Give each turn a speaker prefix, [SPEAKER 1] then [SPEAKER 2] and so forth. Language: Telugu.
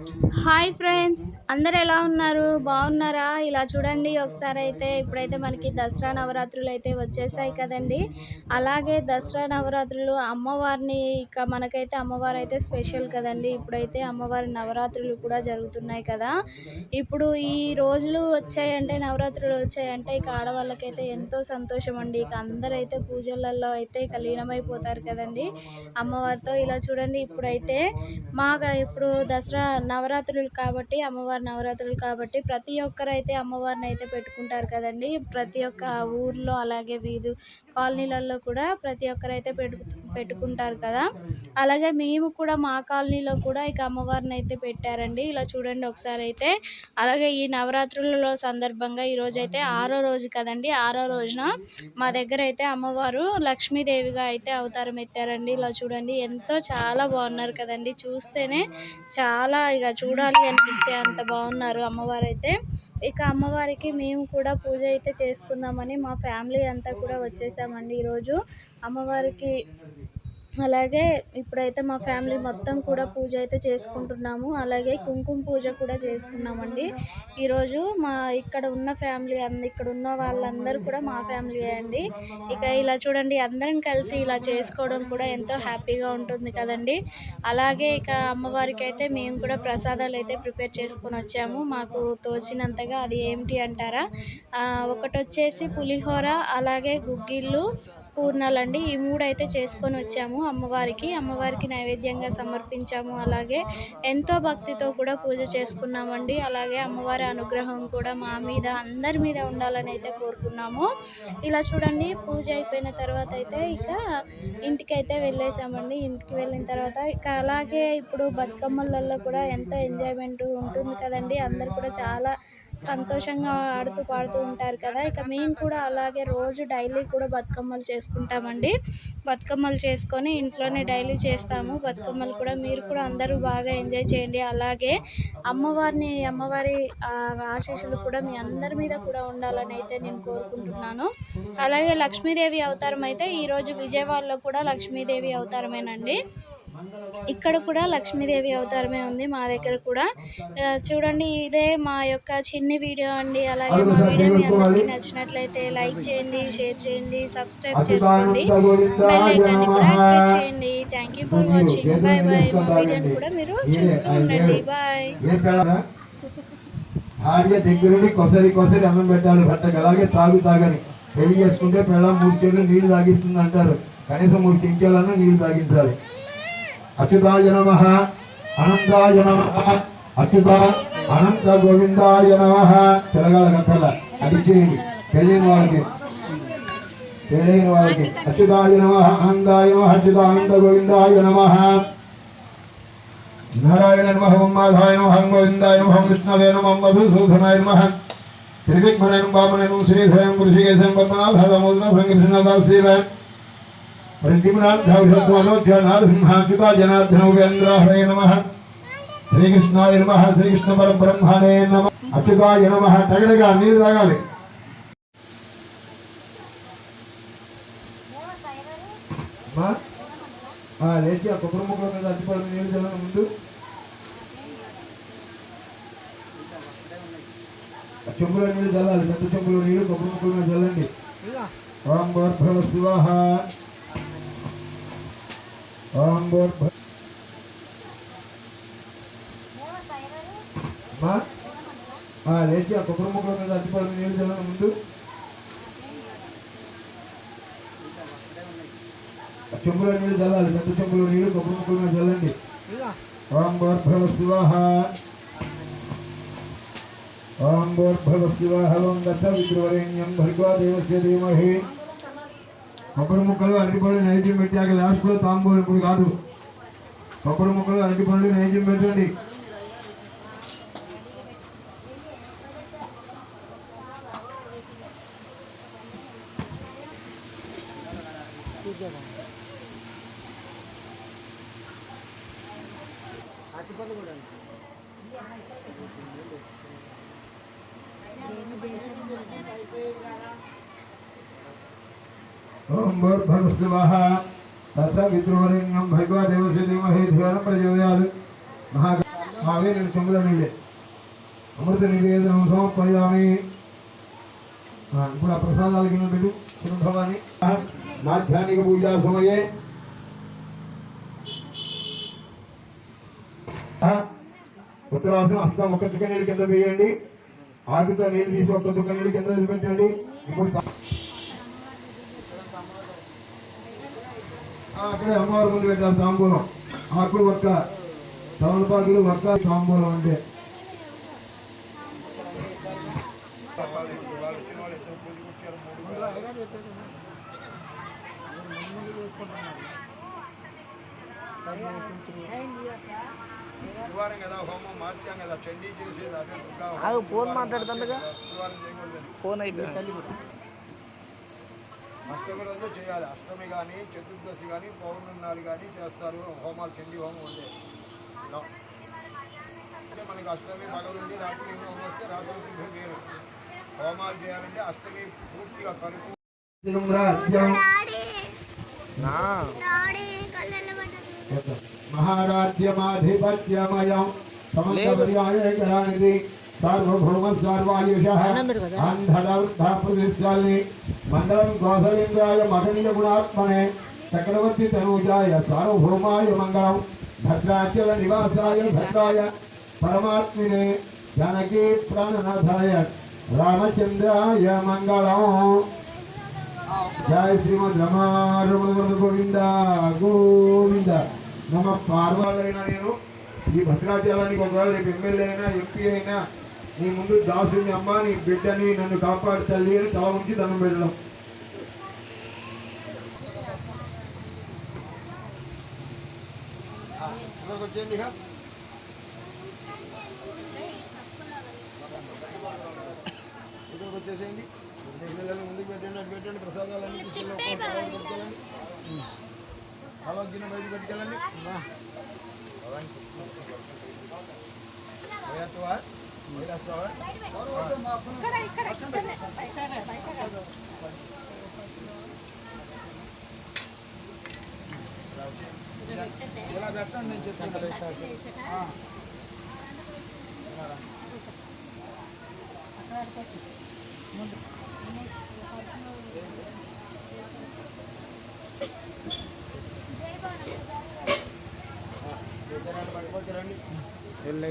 [SPEAKER 1] హాయ్ ఫ్రెండ్స్ అందరు ఎలా ఉన్నారు? బాగున్నారా? ఇలా చూడండి ఒకసారి అయితే ఇప్పుడైతే మనకి దసరా నవరాత్రులు అయితే వచ్చేసాయి కదండి. అలాగే దసరా నవరాత్రులు అమ్మవారిని ఇక మనకైతే అమ్మవారు అయితే స్పెషల్ కదండి. ఇప్పుడైతే అమ్మవారి నవరాత్రులు కూడా జరుగుతున్నాయి కదా. ఇప్పుడు ఈ రోజులు వచ్చాయంటే నవరాత్రులు వచ్చాయంటే ఇక ఆడవాళ్ళకైతే ఎంతో సంతోషం అండి. ఇక అందరైతే పూజలలో అయితే ఇక లీనమైపోతారు కదండి అమ్మవారితో. ఇలా చూడండి ఇప్పుడైతే మాగా ఇప్పుడు దసరా నవరాత్రులు కాబట్టి అమ్మవారి నవరాత్రులు కాబట్టి ప్రతి ఒక్కరు అయితే అమ్మవారిని అయితే పెట్టుకుంటారు కదండి. ప్రతి ఒక్క ఊర్లో అలాగే వీధు కాలనీలలో కూడా ప్రతి ఒక్కరు అయితే పెట్టు పెట్టుకుంటారు కదా. అలాగే మేము కూడా మా కాలనీలో కూడా ఇక అమ్మవారిని అయితే పెట్టారండి. ఇలా చూడండి ఒకసారి అయితే. అలాగే ఈ నవరాత్రులలో సందర్భంగా ఈరోజు అయితే ఆరో రోజు కదండి. ఆరో రోజున మా దగ్గర అయితే అమ్మవారు లక్ష్మీదేవిగా అయితే అవతారం ఎత్తారండి. ఇలా చూడండి ఎంతో చాలా బాగున్నారు కదండి. చూస్తేనే చాలా ఇక చూడాలి అనిపించే అంత బాగున్నారు అమ్మవారు అయితే ఇక అమ్మవారికి మేము కూడా పూజ అయితే చేసుకుందామని మా ఫ్యామిలీ అంతా కూడా వచ్చేసామండి ఈరోజు. అమ్మవారికి అలాగే ఇప్పుడైతే మా ఫ్యామిలీ మొత్తం కూడా పూజ అయితే చేసుకుంటున్నాము. అలాగే కుంకుమ పూజ కూడా చేసుకున్నామండి. ఈరోజు మా ఇక్కడ ఉన్న ఫ్యామిలీ అంద ఇక్కడ ఉన్న వాళ్ళందరూ కూడా మా ఫ్యామిలీ అండి. ఇక ఇలా చూడండి అందరం కలిసి ఇలా చేసుకోవడం కూడా ఎంతో హ్యాపీగా ఉంటుంది కదండి. అలాగే ఇక అమ్మవారికి అయితే మేము కూడా ప్రసాదాలు అయితే ప్రిపేర్ చేసుకొని వచ్చాము. మాకు తోచినంతగా అది ఏమిటి అంటారా? ఒకటొచ్చేసి ఒకటి వచ్చేసి పులిహోర అలాగే గుగ్గిళ్ళు పూర్ణాలండి. ఈ మూడైతే చేసుకొని వచ్చాము అమ్మవారికి. అమ్మవారికి నైవేద్యంగా సమర్పించాము. అలాగే ఎంతో భక్తితో కూడా పూజ చేసుకున్నామండి. అలాగే అమ్మవారి అనుగ్రహం కూడా మా మీద అందరి మీద ఉండాలని అయితే కోరుకున్నాము. ఇలా చూడండి పూజ అయిపోయిన తర్వాత అయితే ఇక ఇంటికి అయితే వెళ్ళేసామండి. ఇంటికి వెళ్ళిన తర్వాత ఇక అలాగే ఇప్పుడు బతుకమ్మలలో కూడా ఎంతో ఎంజాయ్మెంట్ ఉంటుంది కదండి. అందరు కూడా చాలా సంతోషంగా ఆడుతూ పాడుతూ ఉంటారు కదా. ఇక మేము కూడా అలాగే రోజు డైలీ కూడా బతుకమ్మలు చేసుకుంటాం చేసుకుంటామండి. బతుకమ్మలు చేసుకొని ఇంట్లోనే డైలీ చేస్తాము. బతుకమ్మలు కూడా మీరు కూడా అందరూ బాగా ఎంజాయ్ చేయండి. అలాగే అమ్మవారిని అమ్మవారి ఆశీస్సులు కూడా మీ అందరి మీద కూడా ఉండాలని అయితే నేను కోరుకుంటున్నాను. అలాగే లక్ష్మీదేవి అవతారం అయితే ఈరోజు విజయవాడలో కూడా లక్ష్మీదేవి అవతారమేనండి. ఇక్కడ కూడా లక్ష్మీదేవి అవతారమే ఉంది మా దగ్గర కూడా. చూడండి ఇదే మా యొక్క చిన్ని వీడియో అండి. అలాగే మా వీడియో మీ అందరికీ నచ్చినట్లయితే లైక్ చేయండి షేర్ చేయండి సబ్స్క్రైబ్ చేసుకోండి. బెల్ ఐకాన్ని కూడా యాక్టివేట్ చేయండి. Thank you for watching bye bye మా వీడియోని కూడా మీరు చూస్తూ ఉండండి. బాయ్
[SPEAKER 2] భార్య దగ్గరుండి కొసరి కొసరి అన్నం పెట్టాలి భర్తకు. అలాగే తాగు తాగని. పెళ్ళి చేసుకుంటే పిల్ల మూడు చెట్లు నీళ్ళు తాగిస్తుంది అంటారు కనీసం మూడు చెంచాలన్నా నీళ్ళు తాగించాలి. అచ్యుతాయ నమ అనంతాయ నమ అచ్యుత అనంత గోవిందాయ నమ తెలగాల కథల అది చేయండి పెళ్ళైన వాళ్ళకి పెళ్ళైన వాళ్ళకి అచ్యుతాయ నమ అనంతాయ నమ అచ్యుతానంద గోవిందాయ నమ. నారాయణ నమ ఓం మాధవాయ నమ ఓం గోవిందాయ నమ ఓం కృష్ణవే నమ. ఓం మధుసూదనాయ నమ త్రివిక్మణయ వామన శ్రీధరం పురుషికేశం పద్మనాభ సముద్ర సంకృష్ణదాశివ ప్రతిమనాథ జనార్దన ఉపేంద్రాహయ నమ శ్రీకృష్ణాయ నమ శ్రీకృష్ణ పరబ్రహ్మణే నమ అచ్యుతాయ నమ తగడగా నీళ్ళు తాగాలి అమ్మా? ఆ, లేచి ఆ కొబ్బరి ముక్కల మీద అడ్డుపడిన నీళ్ళు చల్లని ముందు ఆ చెంబులో నీళ్ళు చల్లాలి పెద్ద చెంబులో నీళ్ళు కొబ్బరి ముక్కల మీద శివాహ? ఆ, లేచి ఆ కొబ్బరి ముక్కల మీద అడ్డుపడి నీళ్ళు చల్లని ముందు. చెంబులో నీళ్ళు చల్లాలి పెద్ద చెంబులో నీళ్ళు కొబ్బరి ముక్కల మీద చల్లండి. ఓం గోర్భవ శివాహ. ఓం గోర్భవ శివాహ ఓం దశ విద్రువరేణ్యం భర్గో దేవస్య ధీమహి. కొబ్బరి ముక్కలు అరటిపళ్ళు నైవేద్యం పెట్టాక లాస్ట్లో తాంబూలం ఇప్పుడు కాదు. కొబ్బరి ముక్కలు అరటిపళ్ళు నైవేద్యం పెట్టండి. ఓం భూర్భవ శివః తస విద్రువలింగం భగవా ధీమహి ధ్యాన ప్రచోదయాలు మహా అవే నేను అమృత నివేదనం సమర్పయామి. ఇప్పుడు ఆ ప్రసాదాలు కింద పెట్టు శుభవాని మాధ్యానిక పూజా సమయే. ఉత్తరాసనం హస్తం ఒక్క చుక్క నీళ్ళు కింద వేయండి. ఆకుతో నీళ్ళు తీసి ఒక్క చుక్క నీళ్ళు కింద వదిలిపెట్టండి ఇప్పుడు తా- ఆ, అక్కడే అమ్మవారి ముందు పెట్టాలి తాంబూలం. ఆకు ఒక్క తమలపాకులు ఒక్క తాంబూలం అంటే. గురువారం కదా
[SPEAKER 3] ఫోన్ మాట్లాడుతుండగా.
[SPEAKER 2] గురువారం చేయకూడదు
[SPEAKER 3] ఫోన్ అయిపోయింది
[SPEAKER 2] అష్టమి రోజు చేయాలి అష్టమి కానీ చతుర్దశి కానీ పౌర్ణమి నాడు కానీ చేస్తారు హోమాలు చండీ హోమం ఉండే నో. అంటే మనకి అష్టమి పగలుండి రాత్రి హోమం వస్తే రాత్రి టిఫిన్ వేరు హోమాలు చేయాలంటే అష్టమి పూర్తిగా కలుపు
[SPEAKER 3] నా
[SPEAKER 2] మహారాజ్యమాధిపత్యమయం సమస్తపర్యాయకరానిది సార్వభౌమ సర్వాయుష అంధడవృద్ధాప్రదేశాల్ని మండలం గోధలేంద్రాయ మహనీయ గుణాత్మనే చక్రవర్తి తనూజాయ సార్వభౌమాయ మంగళం భద్రాచల నివాసాయ భద్రాయ పరమాత్మినే జానకీ ప్రాణనాథాయ రామచంద్రాయ మంగళం. జయ శ్రీమద్ రమారమణ గోవింద గోవింద. నమ పార్వాలైనా నేను ఈ భద్రాచలానికి ఒకవేళ రేపు ఎమ్మెల్యే అయినా ఎంపీ అయినా నీ ముందు దాసుని అమ్మ నీ బిడ్డని నన్ను కాపాడు తల్లి అని తల ఉంచి దండం పెట్టడం. ఇక్కడికి వచ్చేసేయండి. పిల్లలని ముందుకు పెట్టండి అటు పెట్టండి ప్రసాదాలన్నీ తీసుకెళ్ళి ఒక్కొక్క కవర్లో పెట్టుకెళ్ళండి. ఆలోచన బయటకు పెట్టుకెళ్ళండి. ఇలా పెట్టండి. నేను చెప్తాను రండి
[SPEAKER 3] వెళ్ళే